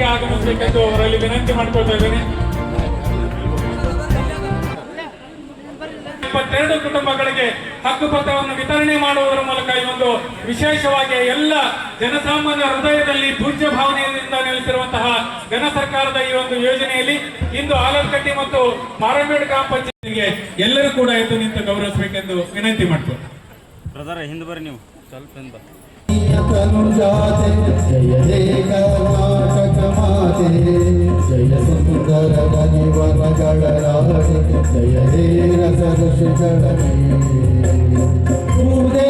ವೇದಿಕೆಗೆ ಆಗಮಿಸಬೇಕೆಂದು ಅವರಲ್ಲಿ ವಿನಂತಿ ಮಾಡ್ಕೊಳ್ತಾ ಇದ್ದೇನೆ. ಇಪ್ಪತ್ತೆರಡು ಕುಟುಂಬಗಳಿಗೆ ಹಕ್ಕುಪತ್ರವನ್ನು ವಿತರಣೆ ಮಾಡುವುದರ ಮೂಲಕ ಈ ಒಂದು ವಿಶೇಷವಾಗಿ ಎಲ್ಲ ಜನಸಾಮಾನ್ಯ ಹೃದಯದಲ್ಲಿ ಪೂಜ್ಯ ಭಾವನೆಯಿಂದ ನೆಲೆಸಿರುವಂತಹ ಜನ ಸರ್ಕಾರದ ಈ ಒಂದು ಯೋಜನೆಯಲ್ಲಿ ಇಂದು ಆಲರ್ಕಟ್ಟಿ ಮತ್ತು ಮಾರಬೇಡು ಗ್ರಾಮ ಪಂಚಾಯತ್ಗೆ ಎಲ್ಲರೂ ಕೂಡ ಎದ್ದು ನಿಂತು ಗೌರವಿಸಬೇಕೆಂದು ವಿನಂತಿ ಮಾಡ್ತಾರೆ ಬ್ರದರ್ ಹಿಂದೆ ಬರ್ರಿ ನೀವು. ಸ್ವಲ್ಪ ಹಿಂದೆ I Sadhguru Sadhguru Sadhguru Sadhguru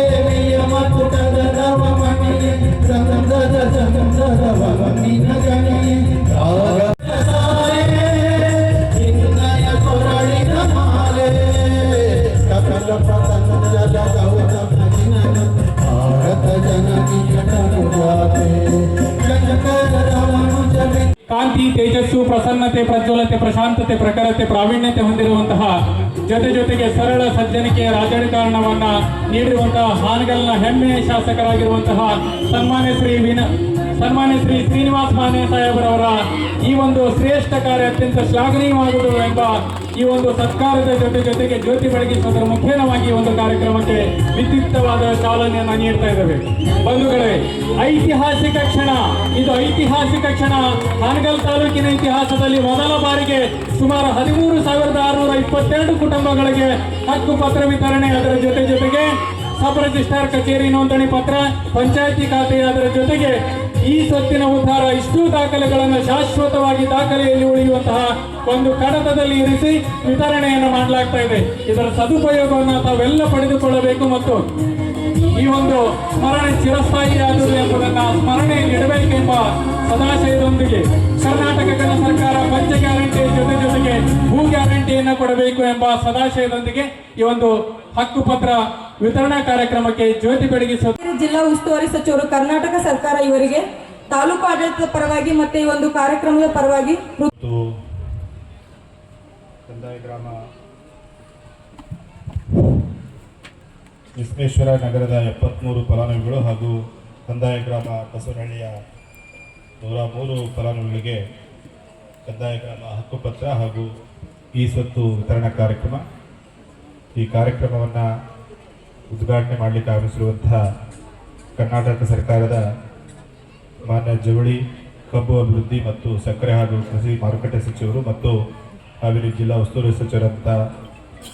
ಕಾಂತಿ, ತೇಜಸ್ಸು, ಪ್ರಸನ್ನತೆ, ಪ್ರಜ್ವಲತೆ, ಪ್ರಶಾಂತತೆ, ಪ್ರಖರತೆ, ಪ್ರಾವೀಣ್ಯತೆ ಹೊಂದಿರುವಂತಹ ಜೊತೆ ಜೊತೆಗೆ ಸರಳ ಸಜ್ಜನಿಕೆಯ ರಾಜಕಾರಣವನ್ನ ನೀಡಿರುವಂತಹ ಹಾನಗಲ್ನ ಹೆಮ್ಮೆಯ ಶಾಸಕರಾಗಿರುವಂತಹ ಸನ್ಮಾನ್ಯ ಶ್ರೀ ವಿನ, ಸನ್ಮಾನ್ಯ ಶ್ರೀ ಶ್ರೀನಿವಾಸ ಮಾನ್ಯ ಸಾಹೇಬರವರ ಈ ಒಂದು ಶ್ರೇಷ್ಠ ಕಾರ್ಯ ಅತ್ಯಂತ ಶ್ಲಾಘನೀಯವಾಗುವುದು ಎಂಬ ಈ ಒಂದು ಸತ್ಕಾರದ ಜೊತೆ ಜೊತೆಗೆ ಜ್ಯೋತಿ ಬೆಳಗಿಸುವುದರ ಮುಖೇನವಾಗಿ ಒಂದು ಕಾರ್ಯಕ್ರಮಕ್ಕೆ ವಿದ್ಯುಕ್ತವಾದ ಚಾಲನೆಯನ್ನ ನೀಡ್ತಾ ಇದ್ದೇವೆ. ಬಂಧುಗಳೇ, ಐತಿಹಾಸಿಕ ಕ್ಷಣ, ಇದು ಐತಿಹಾಸಿಕ ಕ್ಷಣ. ಹಾನಗಲ್ ತಾಲೂಕಿನ ಇತಿಹಾಸದಲ್ಲಿ ಮೊದಲ ಬಾರಿಗೆ ಸುಮಾರು ಹದಿಮೂರು ಸಾವಿರದ ಆರುನೂರ ಇಪ್ಪತ್ತೆರಡು ಕುಟುಂಬಗಳಿಗೆ ಹಕ್ಕು ಪತ್ರ ವಿತರಣೆ. ಅದರ ಜೊತೆ ಜೊತೆಗೆ ಸಬ್ ರಿಜಿಸ್ಟ್ರಾರ್ ಕಚೇರಿ ನೋಂದಣಿ ಪತ್ರ, ಪಂಚಾಯತಿ ಖಾತೆ. ಅದರ ಜೊತೆಗೆ ಈ ಸ್ವತ್ತಿನ ಉದ್ಧಾರ ಇಷ್ಟು ದಾಖಲೆಗಳನ್ನು ಶಾಶ್ವತವಾಗಿ ದಾಖಲೆಯಲ್ಲಿ ಉಳಿಯುವಂತಹ ಒಂದು ಕಡತದಲ್ಲಿ ಇರಿಸಿ ವಿತರಣೆಯನ್ನು ಮಾಡಲಾಗ್ತಾ ಇದೆ. ಇದರ ಸದುಪಯೋಗವನ್ನು ತಾವೆಲ್ಲ ಪಡೆದುಕೊಳ್ಳಬೇಕು ಮತ್ತು ಈ ಒಂದು ಸ್ಮರಣೆ ಚಿರಸ್ಥಾಯಿಯಾದುದು ಎಂಬುದನ್ನು ಸ್ಮರಣೆಯಲ್ಲಿ ಇಡಬೇಕೆಂಬ ಸದಾಶಯದೊಂದಿಗೆ ಕರ್ನಾಟಕ ಗಣ ಸರ್ಕಾರ ಪಂಚ ಗ್ಯಾರಂಟಿ ಜೊತೆ ಜೊತೆಗೆ ಭೂ ಗ್ಯಾರಂಟಿಯನ್ನು ಕೊಡಬೇಕು ಎಂಬ ಸದಾಶಯದೊಂದಿಗೆ ಈ ಒಂದು ಹಕ್ಕುಪತ್ರ ವಿತರಣಾ ಕಾರ್ಯಕ್ರಮಕ್ಕೆ ಜ್ಯೋತಿ ಬೆಳಗಿಸುವ ಜಿಲ್ಲಾ ಉಸ್ತುವಾರಿ ಸಚಿವರು ಕರ್ನಾಟಕ ಸರ್ಕಾರ ಇವರಿಗೆ ತಾಲೂಕು ಆಡಳಿತದ ಪರವಾಗಿ ಮತ್ತೆ ಈ ಒಂದು ಕಾರ್ಯಕ್ರಮದ ಪರವಾಗಿ ಕಂದಾಯ ಗ್ರಾಮ ವಿಶ್ವೇಶ್ವರ ನಗರದ ಎಪ್ಪತ್ತ್ಮೂರು ಫಲಾನುಭವಿಗಳು ಹಾಗೂ ಕಂದಾಯ ಗ್ರಾಮ ಕಸರಹಳ್ಳಿಯ ನೂರ ಮೂರು ಫಲಾನುಭವಿಗಳಿಗೆ ಕಂದಾಯ ಗ್ರಾಮ ಹಕ್ಕುಪತ್ರ ಹಾಗೂ ಈ ಸ್ವತ್ತು ವಿತರಣಾ ಕಾರ್ಯಕ್ರಮ. ಈ ಕಾರ್ಯಕ್ರಮವನ್ನು ಉದ್ಘಾಟನೆ ಮಾಡಲಿಕ್ಕೆ ಆಗಮಿಸಿರುವಂತಹ ಕರ್ನಾಟಕ ಸರ್ಕಾರದ ಮಾನ್ಯ ಜವಳಿ, ಕಬ್ಬು ಅಭಿವೃದ್ಧಿ ಮತ್ತು ಸಕ್ಕರೆ ಹಾಗೂ ಕೃಷಿ ಮಾರುಕಟ್ಟೆ ಸಚಿವರು ಮತ್ತು ಹಾವೇರಿ ಜಿಲ್ಲಾ ಉಸ್ತುವಾರಿ ಸಚಿವರಂತ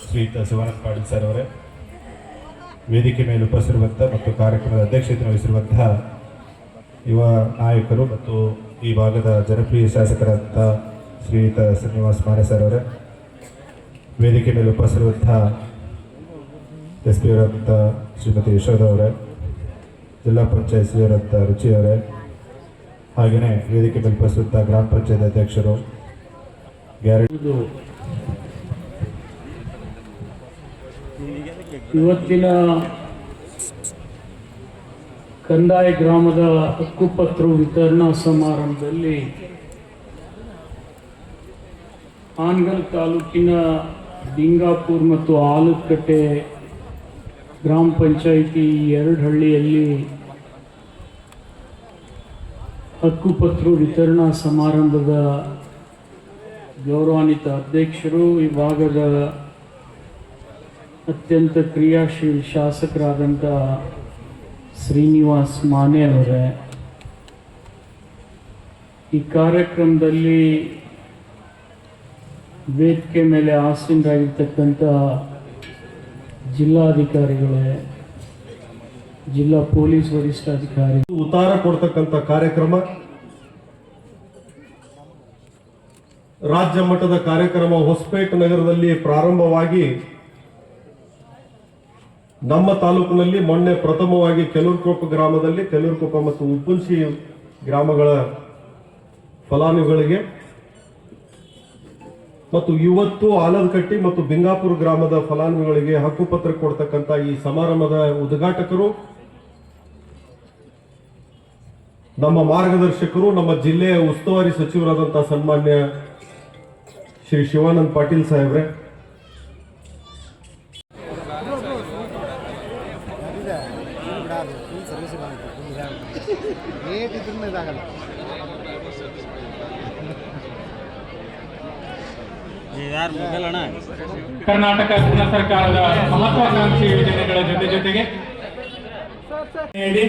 ಶ್ರೀಯುತ ಶಿವಾನಂದ ಪಾಟೀಲ್ ಸರ್ ಅವರೇ. ವೇದಿಕೆ ಮೇಲೆ ಉಪಸ್ಥಿರುವಂಥ ಮತ್ತು ಕಾರ್ಯಕ್ರಮದ ಅಧ್ಯಕ್ಷತೆ ವಹಿಸಿರುವಂತಹ ಯುವ ನಾಯಕರು ಮತ್ತು ಈ ಭಾಗದ ಜನಪ್ರಿಯ ಶಾಸಕರಾದಂಥ ಶ್ರೀಯುತ ಶ್ರೀನಿವಾಸ್ ಅವರೇ ವೇದಿಕೆ ಮೇಲೆ ಉಪಸ್ಥಿರುವಂತಹ ಎಸ್ ಪಿ ಅವರಂಥ ಶ್ರೀಮತಿ ಯಶೋಧ ಅವರೇ, ಜಿಲ್ಲಾ ಪಂಚಾಯತ್ ಸಿಯವರಂಥ ರುಚಿ ಅವರೇ, ಹಾಗೆಯೇ ವೇದಿಕೆ ಮೇಲೆ ಉಪಸ್ಥಿತ ಗ್ರಾಮ ಪಂಚಾಯತ್ ಅಧ್ಯಕ್ಷರು ಗ್ಯಾರಂಟಿ ಇವತ್ತಿನ ಕಂದಾಯ ಗ್ರಾಮದ ಹಕ್ಕುಪತ್ರ ವಿತರಣಾ ಸಮಾರಂಭದಲ್ಲಿ ಆನ್ಗಲ್ ತಾಲೂಕಿನ ಡಿಂಗಾಪುರ್ ಮತ್ತು ಆಲೂಕಟ್ಟೆ ಗ್ರಾಮ ಪಂಚಾಯಿತಿ ಎರಡು ಹಳ್ಳಿಯಲ್ಲಿ ಹಕ್ಕುಪತ್ರ ವಿತರಣಾ ಸಮಾರಂಭದ ಗೌರವಾನ್ವಿತ ಅಧ್ಯಕ್ಷರು, ಈ ಭಾಗದ ಅತ್ಯಂತ ಕ್ರಿಯಾಶೀಲ ಶಾಸಕರಾದಂಥ ಶ್ರೀನಿವಾಸ್ ಮಾನೆ ಅವರೇ, ಈ ಕಾರ್ಯಕ್ರಮದಲ್ಲಿ ವೇದಿಕೆ ಮೇಲೆ ಆಸೀನರಾಗಿರ್ತಕ್ಕಂಥ ಜಿಲ್ಲಾಧಿಕಾರಿಗಳೇ, ಜಿಲ್ಲಾ ಪೊಲೀಸ್ ವರಿಷ್ಠಾಧಿಕಾರಿ. ಉತ್ತಾರ ಕೊಡ್ತಕ್ಕಂಥ ಕಾರ್ಯಕ್ರಮ, ರಾಜ್ಯ ಮಟ್ಟದ ಕಾರ್ಯಕ್ರಮ ಹೊಸಪೇಟೆ ನಗರದಲ್ಲಿ ಪ್ರಾರಂಭವಾಗಿ ನಮ್ಮ ತಾಲೂಕಿನಲ್ಲಿ ಮೊನ್ನೆ ಪ್ರಥಮವಾಗಿ ಕೆಲೂರ್ಕೊಪ್ಪ ಗ್ರಾಮದಲ್ಲಿ ಕೆಲೂರ್ಕೊಪ್ಪ ಮತ್ತು ಉಪ್ಪುನ್ಸಿ ಗ್ರಾಮಗಳ ಫಲಾನುಭವಿಗಳಿಗೆ ಮತ್ತು ಇವತ್ತು ಆಲದಕಟ್ಟಿ ಮತ್ತು ಬಿಂಗಾಪುರ ಗ್ರಾಮದ ಫಲಾನುಭವಿಗಳಿಗೆ ಹಕ್ಕುಪತ್ರ ಕೊಡ್ತಕ್ಕಂಥ ಈ ಸಮಾರಂಭದ ಉದ್ಘಾಟಕರು, ನಮ್ಮ ಮಾರ್ಗದರ್ಶಕರು, ನಮ್ಮ ಜಿಲ್ಲೆಯ ಉಸ್ತುವಾರಿ ಸಚಿವರಾದಂತಹ ಸನ್ಮಾನ್ಯ ಶ್ರೀ ಶಿವಾನಂದ್ ಪಾಟೀಲ್ ಸಾಹೇಬ್ರೆ ರೇಟ್ ಇದ್ರೂ ಇದಾಗಲ್ಲ ಕರ್ನಾಟಕ ಪುನಃ ಸರ್ಕಾರದ ಮಹತ್ವಾಕಾಂಕ್ಷಿ ಯೋಜನೆಗಳ ಜೊತೆ ಜೊತೆಗೆ ಹೇಳಿ.